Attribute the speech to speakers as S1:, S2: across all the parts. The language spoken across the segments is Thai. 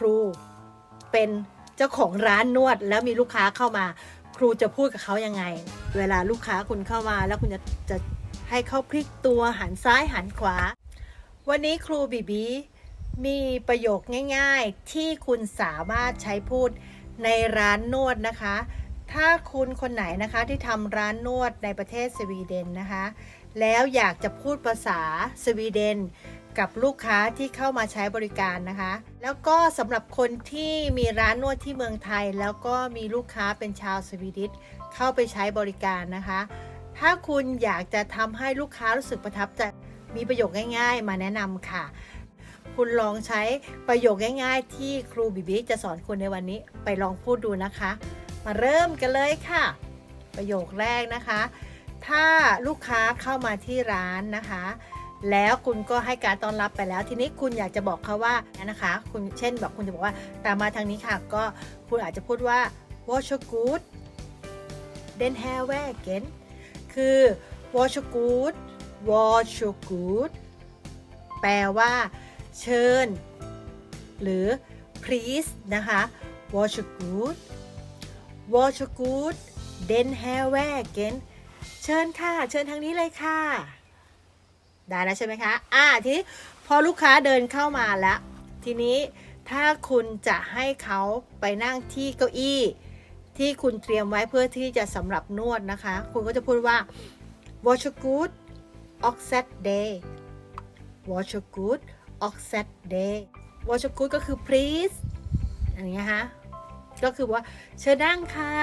S1: ครูเป็นเจ้าของร้านนวดแล้วมีลูกค้าเข้ามา ครูจะพูดกับเขายังไง เวลาลูกค้าคุณเข้ามา แล้วคุณจะจะให้เขาพลิกตัวหันซ้ายหันขวา วันนี้ครูบีบีมีประโยคง่าย ๆ ที่คุณสามารถใช้พูดในร้านนวดนะคะ ถ้าคุณคนไหนนะคะที่ทำร้านนวดในประเทศสวีเดนนะคะ แล้วอยากจะพูดภาษาสวีเดน กับลูกค้าที่เข้ามาใช้บริการนะคะ แล้วก็สำหรับคนที่มีร้านนวดที่เมืองไทย แล้วก็มีลูกค้าเป็นชาวสวีดิชเข้าไปใช้บริการนะคะ ถ้าคุณอยากจะทำให้ลูกค้ารู้สึกประทับใจมีประโยคง่าย ๆ มาแนะนำค่ะ คุณลองใช้ประโยคง่าย ๆ ที่ครูบิบิจะสอนคุณในวันนี้ไปลองพูดดูนะคะ มาเริ่มกันเลยค่ะ ประโยคแรกนะคะ ถ้าลูกค้าเข้ามาที่ร้านนะคะ แล้วคุณก็ให้การต้อนรับไปแล้ว ทีนี้คุณอยากจะบอกเขาว่านะคะ คุณเช่นบอกคุณจะบอกว่าตามมาทางนี้ค่ะ ก็คุณอาจจะพูดว่า wash good den här vägen คือ wash good wash good แปลว่า เชิญ หรือ please นะคะ wash good wash good den här vägen เชิญค่ะ เชิญทางนี้เลยค่ะ ได้แล้วใช่ไหมคะ อ่าทีนี้พอลูกค้าเดินเข้ามาแล้ว ทีนี้ถ้าคุณจะให้เขาไปนั่งที่เก้าอี้ ที่คุณเตรียมไว้เพื่อที่จะสำหรับนวดนะคะ คุณก็จะพูดว่า wash good oxet day wash good oxet day wash good ก็คือ please อย่างเงี้ยฮะก็คือว่าเชิญนั่งค่ะ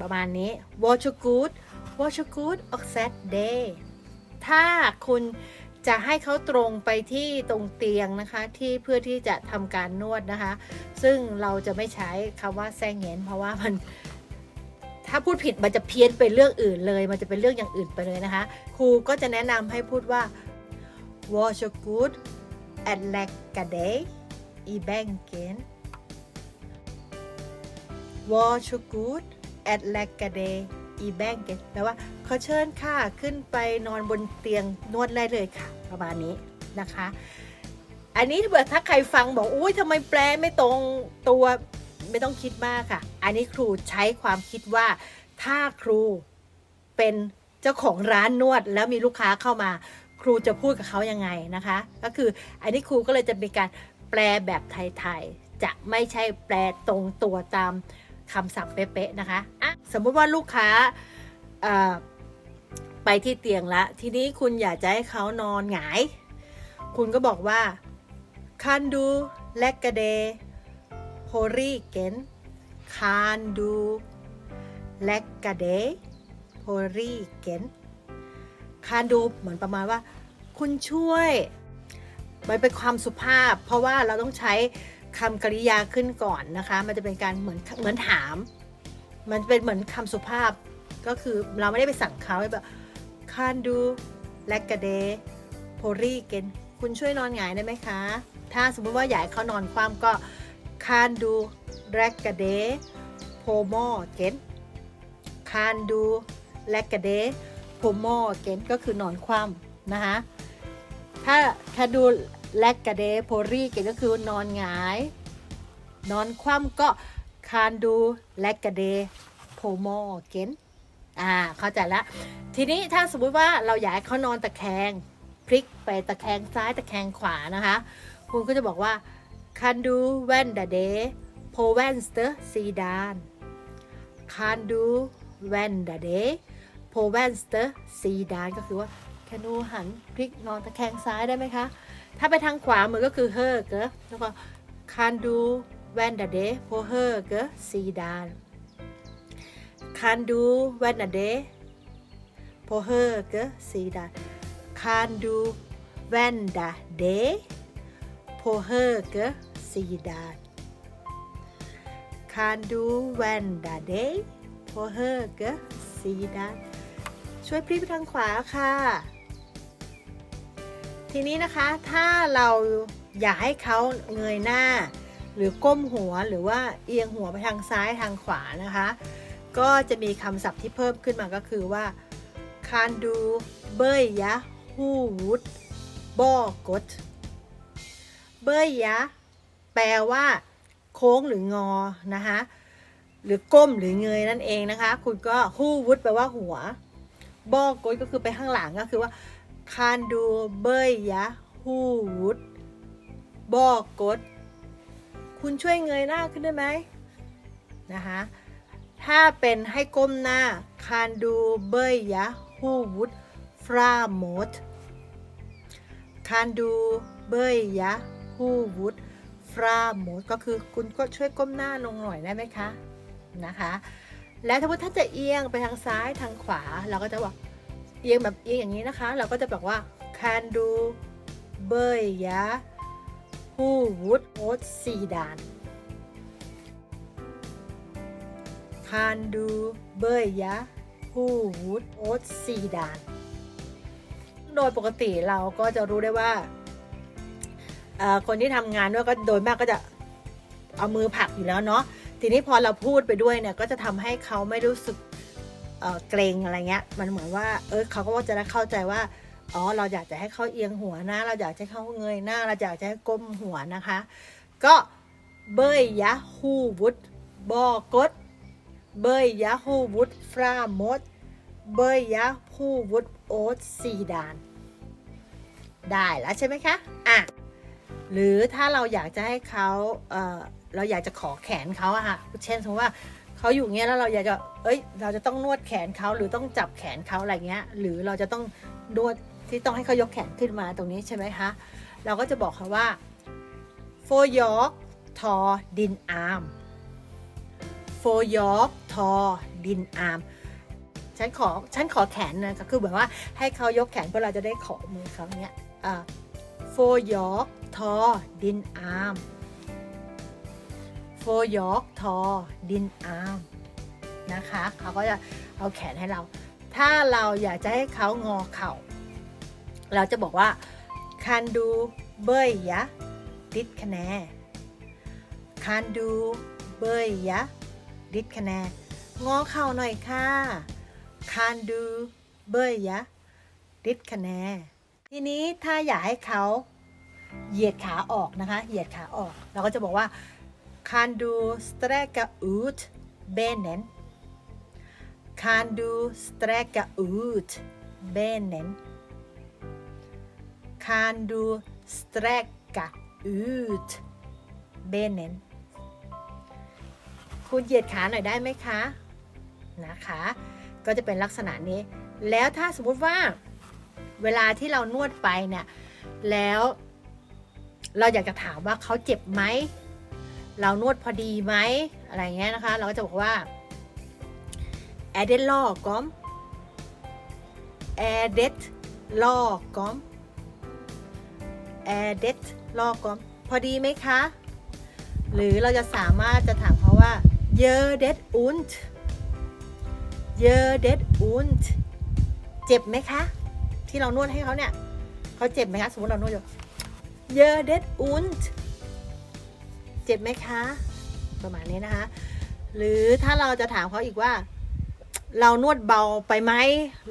S1: ประมาณนี้ wash good wash good oxet day ถ้าคุณ จะให้เขาตรงไปที่ตรงเตียงนะคะที่เพื่อที่จะทำการนวดนะคะ ซึ่งเราจะไม่ใช้คำว่าแซงเงนเพราะว่ามันถ้าพูดผิดมันจะเพี้ยนไปเรื่องอื่นเลย มันจะเป็นเรื่องอย่างอื่นไปเลยนะคะ ครูก็จะแนะนำให้พูดว่า wash good at l a g a d a y i bänken wash good at l a g a d a y i bänken แปลว่าขอเชิญค่ะขึ้นไปนอนบนเตียงนวดได้เลยค่ะ ประมาณนี้นะคะ อันนี้ถ้าเกิดถ้าใครฟังบอกอุ้ยทำไมแปลไม่ตรงตัวไม่ต้องคิดมากค่ะ อันนี้ครูใช้ความคิดว่าถ้าครูเป็นเจ้าของร้านนวดแล้วมีลูกค้าเข้ามา ครูจะพูดกับเขายังไงนะคะ ก็คืออันนี้ครูก็เลยจะมีการแปลแบบไทยๆจะไม่ใช่แปลตรงตัวตาม คำศัพท์เป๊ะๆนะคะอะสมมุติว่าลูกค้าไปที่เตียงละ ทีนี้คุณอยากจะให้เขานอนหงาย คุณก็บอกว่าคันดูแลกกะเดโพรีเกนคันดูแลกกะเดโพรีเกนคันดูเหมือนประมาณว่า คุณช่วยมันเป็นความสุภาพ เพราะว่าเราต้องใช้ คำกริยาขึ้นก่อนนะคะ มันจะเป็นการเหมือนเหมือนถาม มันเป็นเหมือนคำสุภาพ ก็คือเราไม่ได้ไปสั่งเขาแบบคันดูแลกกะเดโพรีเกนคุณช่วยนอนหงายได้ไหมคะ ถ้าสมมติว่าอยากให้เขานอนคว่ำก็คานดูแรกกะเดโพโมเกนคานดูแรกกะเดโพโมเกนก็คือนอนคว่ำนะคะถ้าคานดู แรกกะเดโพรีเกก็คือนอนหงาย นอนคว่ำก็คานดูแรกกะเดโพโมเกนอ่าเข้าใจแล้วทีนี้ถ้าสมมุติว่าเราอยากให้เขานอนตะแคงพลิกไปตะแคงซ้ายตะแคงขวานะคะ คุณก็จะบอกว่า kan du vända dig på vänster sidan kan du vända dig på vänster sidan ก็คือว่า can du หันพลิกนอนตะแคงซ้ายได้ไหมคะ ถ้าไปทางขวามือก็คือเฮอเกอแล้วก็คานดูแวนดาเดโพเฮอเกอซีดานคานดูแวนดาเดโพเฮอเกอซีดานคานดูแวนดาเดโพเฮอเกอซีดานคานดูแวนดาเดโพเฮอเกอซีดานช่วยพลิกไปทางขวาค่ะ ทีนี้นะคะถ้าเราอยากให้เขาเงยหน้า หรือก้มหัวหรือว่าเอียงหัวไปทางซ้ายทางขวานะคะ ก็จะมีคำศัพท์ที่เพิ่มขึ้นมาก็คือว่า kan du böja huvudet bakåt böja แปลว่า โค้งหรืองอนะคะหรือก้มหรือเงยนั่นเองนะคะ คุณก็ฮู้วุฒแปลว่าหัว บอกดก็คือไปข้างหลังก็คือว่า คานดูเบยยะฮู้วุฒบอกกด คุณช่วยเงยหน้าขึ้นได้ไหมนะคะ ถ้าเป็นให้ก้มหน้าคานดูเบยยะฮูวุฒฟราโมดคานดูเบยยะฮูวุฒฟราโมดก็คือคุณก็ช่วยก้มหน้าลงหน่อยได้ไหมคะ นะคะ แล้วถ้าว่าถ้าจะเอียงไปทางซ้ายทางขวาเราก็จะบอก เอียงแบบเอียงอย่างนี้นะคะ เราก็จะบอกว่า can do เบยยะฮูวุฒโอตซีดาน can do เบยยะฮูวุฒโอตซีดาน โดยปกติเราก็จะรู้ได้ว่า คนที่ทำงานด้วยก็โดยมากก็จะเอามือผลักอยู่แล้วเนาะทีนี้พอเราพูดไปด้วยเนี่ยก็จะทำให้เขาไม่รู้สึก เกรงอะไรเงี้ย มันเหมือนว่า เออเขาก็จะได้เข้าใจว่า อ๋อ เราอยากจะให้เขาเอียงหัวนะ เราอยากจะให้เขาเงยหน้า เราอยากจะให้ก้มหัวนะคะ ก็เบยยะฮูวุฒบอกดเบยยะฮูวุฒฟรามดเบยยะฮูวุฒโอ๊ตซีดาน ได้แล้วใช่ไหมคะ อะ หรือถ้าเราอยากจะให้เขาเออเราอยากจะขอแขนเขาอะค่ะ เช่นสมมติว่า เขาอยู่เงี้ยแล้วเราอยากจะ เอ้ย เราจะต้องนวดแขนเขาหรือต้องจับแขนเขาอะไรเงี้ย หรือเราจะต้องนวดที่ต้องให้เขายกแขนขึ้นมาตรงนี้ใช่ไหมคะ เราก็จะบอกเขาว่า for your ทอดินอาร์ม for your ทอดินอาร์มฉันขอฉันขอแขนนะก็คือแบบว่าให้เขายกแขนเพื่อเราจะได้ขอมือเขาเนี้ยอ่า for your ทอดินอาร์ม for your ทอ ดินอาร์มนะคะเขาก็จะเอาแขนให้เรา ถ้าเราอยากจะให้เขางอเข่า เราจะบอกว่า can do เบยยะดิดคะแน can do เบยยะดิดคะแนงอเข่าหน่อยค่ะ can do เบยยะดิดคะแนทีนี้ถ้าอยากให้เขาเหยียดขาออกนะคะ เหยียดขาออก เราก็จะบอกว่า kan du sträcka ut benen kan du sträcka ut benen kan du sträcka ut benen คุณเหยียดขาหน่อยได้ไหมคะ นะคะ ก็จะเป็นลักษณะนี้ แล้วถ้าสมมุติว่าเวลาที่เรานวดไปเนี่ย แล้วเราอยากจะถามว่าเขาเจ็บไหม เรานวดพอดีไหมอะไรเงี้ยนะคะ เราก็จะบอกว่า är det lagom är det lagom är det lagom พอดีไหมคะ หรือเราจะสามารถจะถามเขาว่า gör det ont gör det ont เจ็บไหมคะ ที่เรานวดให้เขาเนี่ยเขาเจ็บไหมคะสมมติเรานวดอยู่ gör det ont เจ็บไหมคะ ประมาณนี้นะคะ หรือถ้าเราจะถามเขาอีกว่า เรานวดเบาไปไหม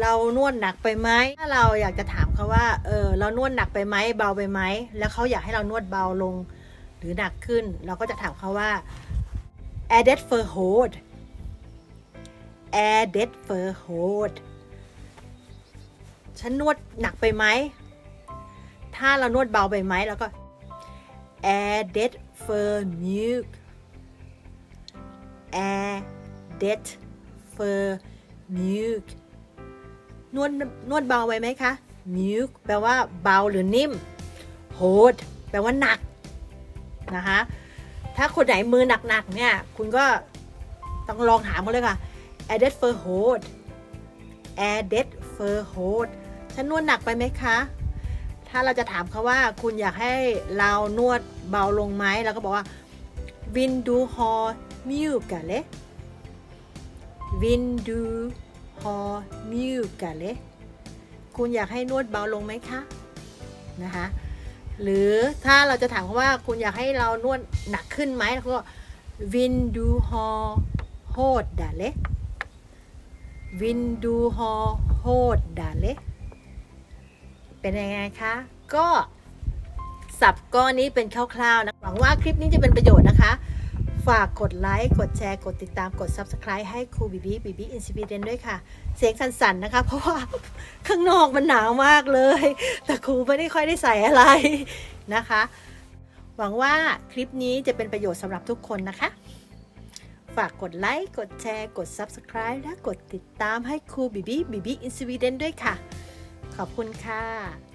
S1: เรานวดหนักไปไหม ถ้าเราอยากจะถามเขาว่า เออ เรานวดหนักไปไหม เบาไปไหม แล้วเขาอยากให้เรานวดเบาลง หรือหนักขึ้น เราก็จะถามเขาว่า är det för hård är det för hård ฉันนวดหนักไปไหม ถ้าเรานวดเบาไปไหม แล้วก็ är det för mjuk är det för mjuk นวดนวดเบาไปไหมคะ mjuk แปลว่าเบาหรือนิ่ม hold แปลว่าหนักนะคะถ้าคนไหนมือหนักๆเนี่ย คุณก็ต้องลองถามเขาเลยค่ะ är det för hård är det för hård ฉันนวดหนักไปไหมคะ ถ้าเราจะถามเขาว่าคุณอยากให้เรานวด เบาลงไหมเราก็บอกว่า vill du ha mjukare vill du ha mjukare คุณอยากให้นวดเบาลงไหมคะนะคะหรือถ้าเราจะถามเขาว่าคุณอยากให้เรานวดหนักขึ้นไหมเราก็ vill du ha hårdare vill du ha hårdare เป็นยังไงคะ ก็ สับก้อนนี้เป็นคร่าวๆนะหวังว่าคลิปนี้จะเป็นประโยชน์นะคะ ฝากกดไลค์กดแชร์กดติดตามกด Subscribe ให้ครูบีบีบีบีอินสปีเดนด้วยค่ะ เสียงสั่นๆนะคะ เพราะว่าข้างนอกมันหนาวมากเลย แต่ครูไม่ได้ค่อยได้ใส่อะไรนะคะ หวังว่าคลิปนี้จะเป็นประโยชน์สำหรับทุกคนนะคะฝากกดไลค์ กดแชร์ กด Subscribe และกดติดตามให้ครูบีบีบีบีอินสวีเดนด้วยค่ะ ขอบคุณค่ะ